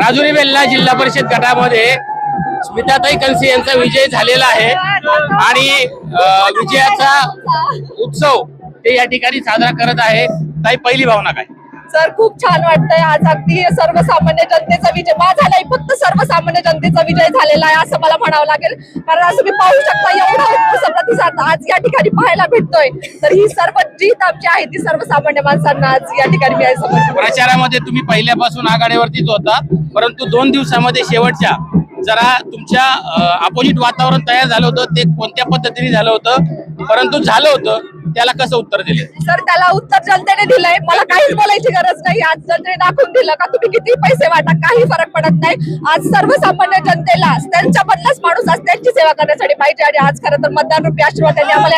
राजुरी वेल्ला जिल्हा परिषद गटामध्ये स्मिताताई कलसे यांचा विजय झालेला आहे. आणि विजयाचा उत्सव ते या ठिकाणी साजरा करत आहे. ताई पहिली भावना काय? सर खूप छान वाटतंय आज अगदी सर्वसामान्य जनतेचा विजय. माझा नाही फक्त सर्वसामान्य जनतेचा विजय झालेला आहे असं मला म्हणावं लागेल. कारण असं मी पाहू शकता एवढा उत्कृष्ट प्रतिसाद आज या ठिकाणी पाहायला भेटतोय. तर ही सर्व जीत आमची आहे ती सर्वसामान्य माणसांना आज या ठिकाणी मी प्रचारामध्ये तुम्ही पहिल्यापासून आघाडीवरतीच होता परंतु दोन दिवसामध्ये शेवटच्या. जरा तुमच्या अपोजिट वातावरण तयार झालं होतं ते कोणत्या पद्धतीने झालं होतं? परंतु झालं होतं त्याला कसं उत्तर दिले? सर त्याला उत्तर जनतेने दिलंय. मला काहीच बोलायची गरज नाही. आज जनतेने दाखवून दिलं का तुम्ही किती पैसे वाटा काही फरक पडत नाही. आज सर्वसामान्य जनतेला त्यांच्या बदलाच माणूस आज त्यांची सेवा करण्यासाठी पाहिजे. आणि आज खरं तर मतदान रुपये आशीर्वाद त्यांनी आम्हाला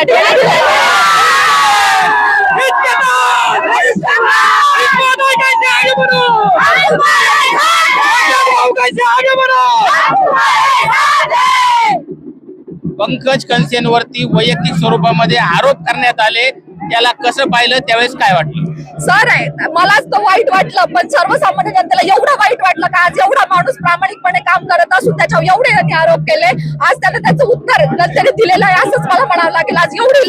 पंकज कनसेंवरती वैयक्तिक स्वरूपामध्ये आरोप करण्यात आले. त्याला कसं पाहिलं? त्यावेळेस काय वाटलं? सर आहे मलाच तो वाईट वाटलं पण सर्वसामान्य जनतेला एवढं वाईट वाटलं का आज एवढा माणूस प्रामाणिकपणे काम करत असून त्याच्यावर एवढे त्यांनी आरोप केले. आज त्याला त्याचं उत्तर जनतेने दिलेलं आहे असंच मला म्हणावं लागेल. आज एवढी.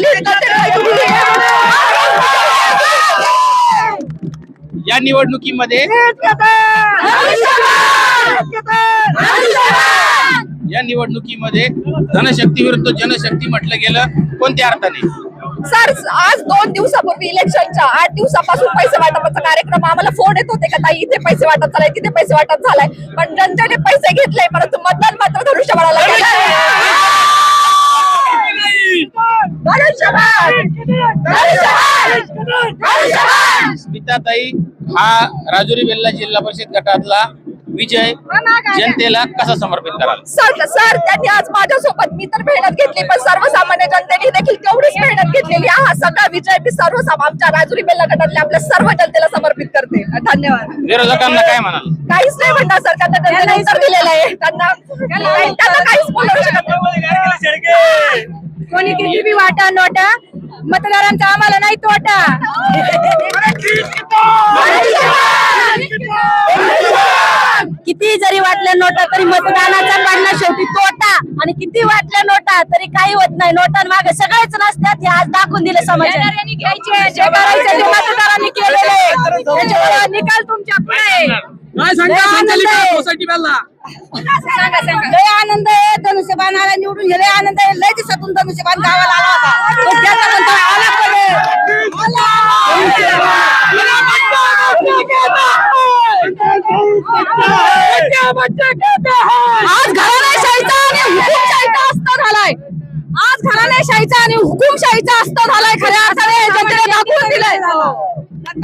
या निवडणुकीमध्ये या निवडणुकीमध्ये धनशक्ती विरुद्ध जनशक्ती म्हटलं गेलं कोणत्या अर्थाने सर आज दोन दिवसापूर्वी इलेक्शनच्या आठ दिवसापासून पैसे वाटपाचा कार्यक्रम आम्हाला फोन येत होते का ताई इथे पैसे वाटप झालाय तिथे पैसे वाटप झालाय पण जनतेने पैसे घेतले परंतु मतदान मात्र! धनुष्यबाण! स्मिताताई हा राजुरी बेल्ला जिल्हा परिषद गटातला विजय जनतेला कसा समर्पित कराल? सर सर त्यांनी आज माझ्यासोबत मी तर मेहनत घेतली पण सर्वसामान्य जनतेने देखील तेवढीच मेहनत घेतलेली आहे. हा सगळा विजय मी सर्वसाम आमच्या राजुरी बेल्ला गटातल्या आपल्या सर्व जनतेला समर्पित करते. धन्यवाद. विरोधकांना काय म्हणाल? काहीच नाही म्हणणार सर. त्यांना त्यांना उत्तर दिलेलं आहे. त्यांना त्यांना काहीच बोलू शकत. नाही. कोणी किती बी वाटा नोटा मतदारांचा आम्हाला नाही तोटा किती जरी वाटल्या नोटा तरी मतदानाचा पडला शेवटी तोटा. आणि किती वाटल्या नोटा तरी काही होत नाही. नोटांमागे सगळेच नसतात हे आज दाखवून दिले समाजाने. घ्यायचे. जे करायचे ते मतदारांनी केलेले निकाल तुमच्यापुढे. लय आनंद आहे. लय आनंद आहे. धनुष्यबाणाला निवडून गेले. आनंद आहे. लय दिवसातून धनुष्यबाण गावाला आला होता तो त्याचा म्हणतो आला कोणी? आज घराण्याशाहीचा आणि हुकुमशाहीचा अस्त झालाय घराण्याशाहीचा आणि हुकुमशाहीचा अस्त झालाय खऱ्या अर्थाने. जनतेने दाखवून दिलाय.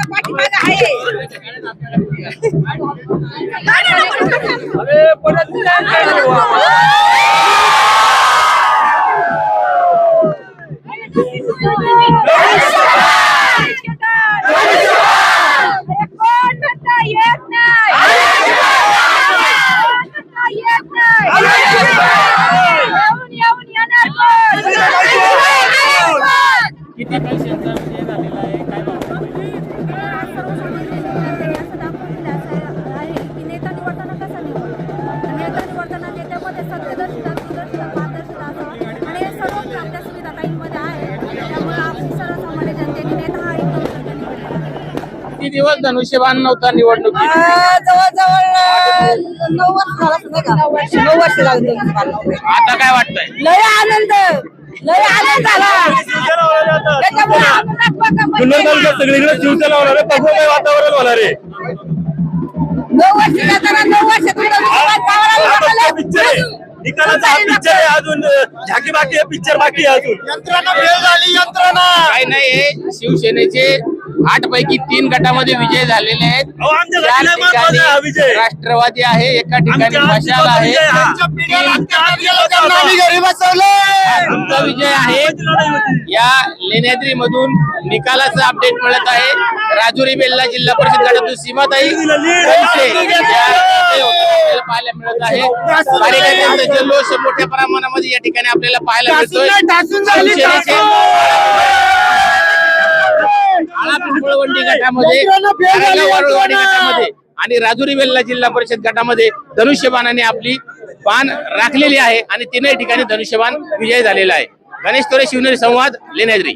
पाठीमागं आहे. किती दिवस धनुष्यबाण नव्हता निवडणुकीत? जवळजवळ नऊ वर्ष झालं असं नाही का? नऊ वर्ष. नऊ वर्ष लागले आता काय वाटतंय? लय आनंद लय आनंद झाला. त्याच्यामुळे सगळीकडे शिवसेना होणार आहे पगोबाई वातावरण होणार आहे? नऊ वर्ष जाताना नऊ वर्ष पिक्चर आहे. निकालाचा हा पिक्चर आहे अजून झाकी बाकी आहे पिक्चर बाकी आहे अजून. यंत्रणा फेल झाली यंत्रणा. काय नाही हे शिवसेनेचे आठ पैकी तीन गटामध्ये विजय झालेले आहेत. अहो, आमच्या चार हा विजय. राष्ट्रवादी आहे एका ठिकाणी आमच्या मशाल आजीचा आहे. विजय हा. तीन- आमचा विजय आहे. या लेण्याद्री मधून निकालाचं अपडेट मिळत आहे. राजुरी बेल्ला जिल्हा परिषद गटातून सीमाताई या आपल्याला पाहायला मिळत आहे. कार्यकर्त्यांचा जल्लोष मोठ्या प्रमाणामध्ये या ठिकाणी आपल्याला पाहायला मिळतोय. गटामध्ये नारायणगाव वारुळवाडी गटामध्ये आणि राजुरी वेल्ला जिल्हा परिषद गटामध्ये धनुष्यबाणाने आपली पान राखलेली आहे आणि तीनही ठिकाणी धनुष्यबाण विजय झालेला आहे. गणेश तोरे शिवनेरी संवाद लेण्याद्री.